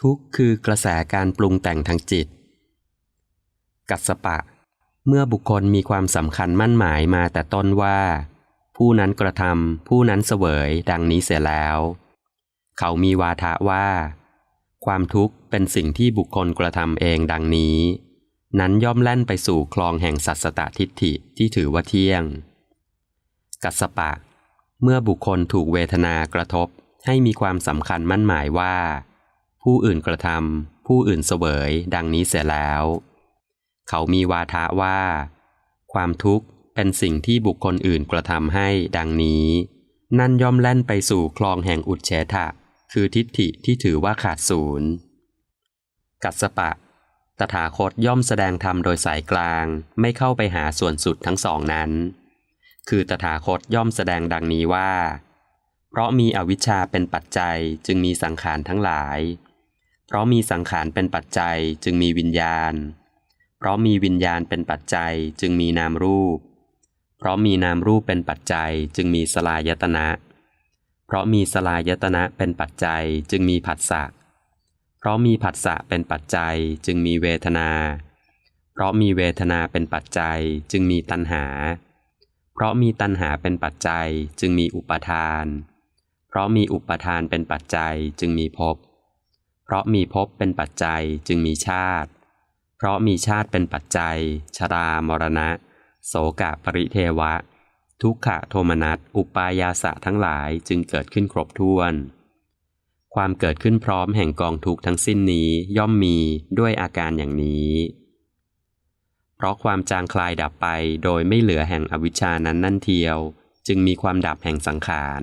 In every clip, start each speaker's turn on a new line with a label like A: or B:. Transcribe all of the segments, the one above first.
A: ทุกข์คือกระแสการปรุงแต่งทางจิต กัสสปะ เมื่อบุคคลมีความสำคัญมั่นหมายมาแต่ต้นว่า ผู้นั้นกระทำผู้นั้นเสวยดังนี้เสียแล้ว เขามีวาทะว่า ความทุกข์เป็นสิ่งที่บุคคลกระทำเองดังนี้ นั้นย่อมแล่นไปสู่คลองแห่งสัตสตทิฏฐิที่ถือว่าเที่ยง กัสปะ เมื่อบุคคลถูกเวทนากระทบให้มีความสำคัญมั่นหมายว่า ผู้อื่นกระทำผู้อื่นเสวย ดังนี้เสียแล้ว เขามีวาทะว่า ความทุกข์เป็นสิ่งที่บุคคลอื่นกระทำให้ดังนี้ นั่นย่อมแล่นไปสู่คลองแห่งอุดเฉทะ คือทิฏฐิที่ถือว่าขาดศูนย์ กัสสปะ ตถาคตย่อมแสดงธรรมโดยสายกลางไม่เข้าไปหาส่วนสุดทั้งสองนั้น คือตถาคตย่อมแสดงดังนี้ว่า เพราะมีอวิชชาเป็นปัจจัยจึงมีสังขารทั้งหลาย เพราะมีสังขารเป็นปัจจัยจึงมีวิญญาณ เพราะมีวิญญาณเป็นปัจจัยจึงมีนามรูป เพราะมีนามรูปเป็นปัจจัยจึงมีสลายตนะ เพราะมีสลายตนะเป็นปัจจัยจึงมีผัสสะ เพราะมีผัสสะเป็นปัจจัยจึงมีเวทนา เพราะมีเวทนาเป็นปัจจัยจึงมีตัณหา เพราะมีตัณหาเป็นปัจจัยจึงมีอุปทาน เพราะมีอุปทานเป็นปัจจัยจึงมีภพ เพราะมีภพเป็นปัจจัยจึงมีชาติ เพราะมีชาติเป็นปัจจัย ชรามรณะ โสกะปริเทวะ ทุกขะโทมนัส อุปายาสะทั้งหลายจึงเกิดขึ้นครบถ้วน ความเกิดขึ้นพร้อมแห่งกองทุกทั้งสิ้นนี้ย่อมมีด้วยอาการอย่างนี้ เพราะความจางคลายดับไปโดยไม่เหลือแห่งอวิชชานั้นนั่นเทียว จึงมีความดับแห่งสังขาร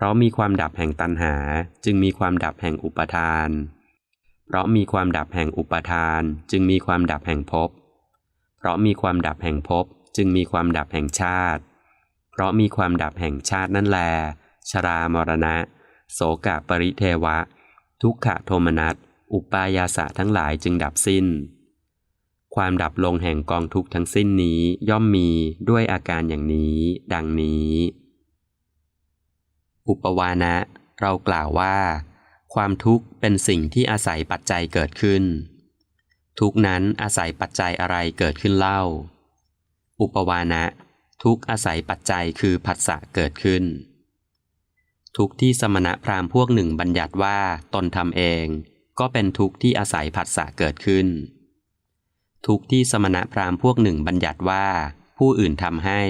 A: เพราะมีความดับแห่งตัณหา จึงมีความดับแห่งอุปทาน เพราะมีความดับแห่งอุปทาน จึงมีความดับแห่งภพ เพราะมีความดับแห่งภพ จึงมีความดับแห่งชาติ เพราะมีความดับแห่งชาตินั่นแล ชรามรณะ โสกะปริเทวะ ทุกขะโทมนัส อุปายาสะทั้งหลายจึงดับสิ้น ความดับลงแห่งกองทุกทั้งสิ้นนี้ย่อมมีด้วยอาการอย่างนี้ ดังนี้ อุปวานะ เรากล่าวว่า ความทุกข์เป็นสิ่งที่อาศัยปัจจัยเกิดขึ้น ทุกนั้นอาศัยปัจจัยอะไรเกิดขึ้นเล่า อุปวานะ ทุกอาศัยปัจจัยคือผัสสะเกิดขึ้น ทุกที่สมณะพราหมณ์พวกหนึ่งบัญญัติว่าตนทำเอง ก็เป็นทุกที่อาศัยผัสสะเกิดขึ้น ทุกที่สมณะพราหมณ์พวกหนึ่งบัญญัติว่า ผู้อื่นทำให้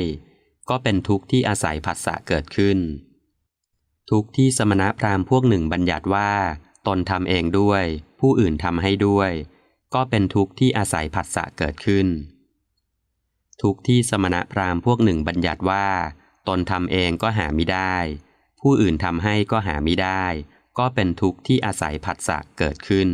A: ก็เป็นทุกที่อาศัยผัสสะเกิดขึ้น ทุกที่สมณะพราหมณ์พวกหนึ่งบัญญัติว่า ตนทำเองด้วย ผู้อื่นทำให้ด้วย ก็เป็นทุกข์ที่อาศัยผัสสะเกิดขึ้น ทุกที่สมณะพราหมณ์พวกหนึ่งบัญญัติว่า ตนทำเองก็หาไม่ได้ ผู้อื่นทำให้ก็หาไม่ได้ ก็เป็นทุกข์ที่อาศัยผัสสะเกิดขึ้น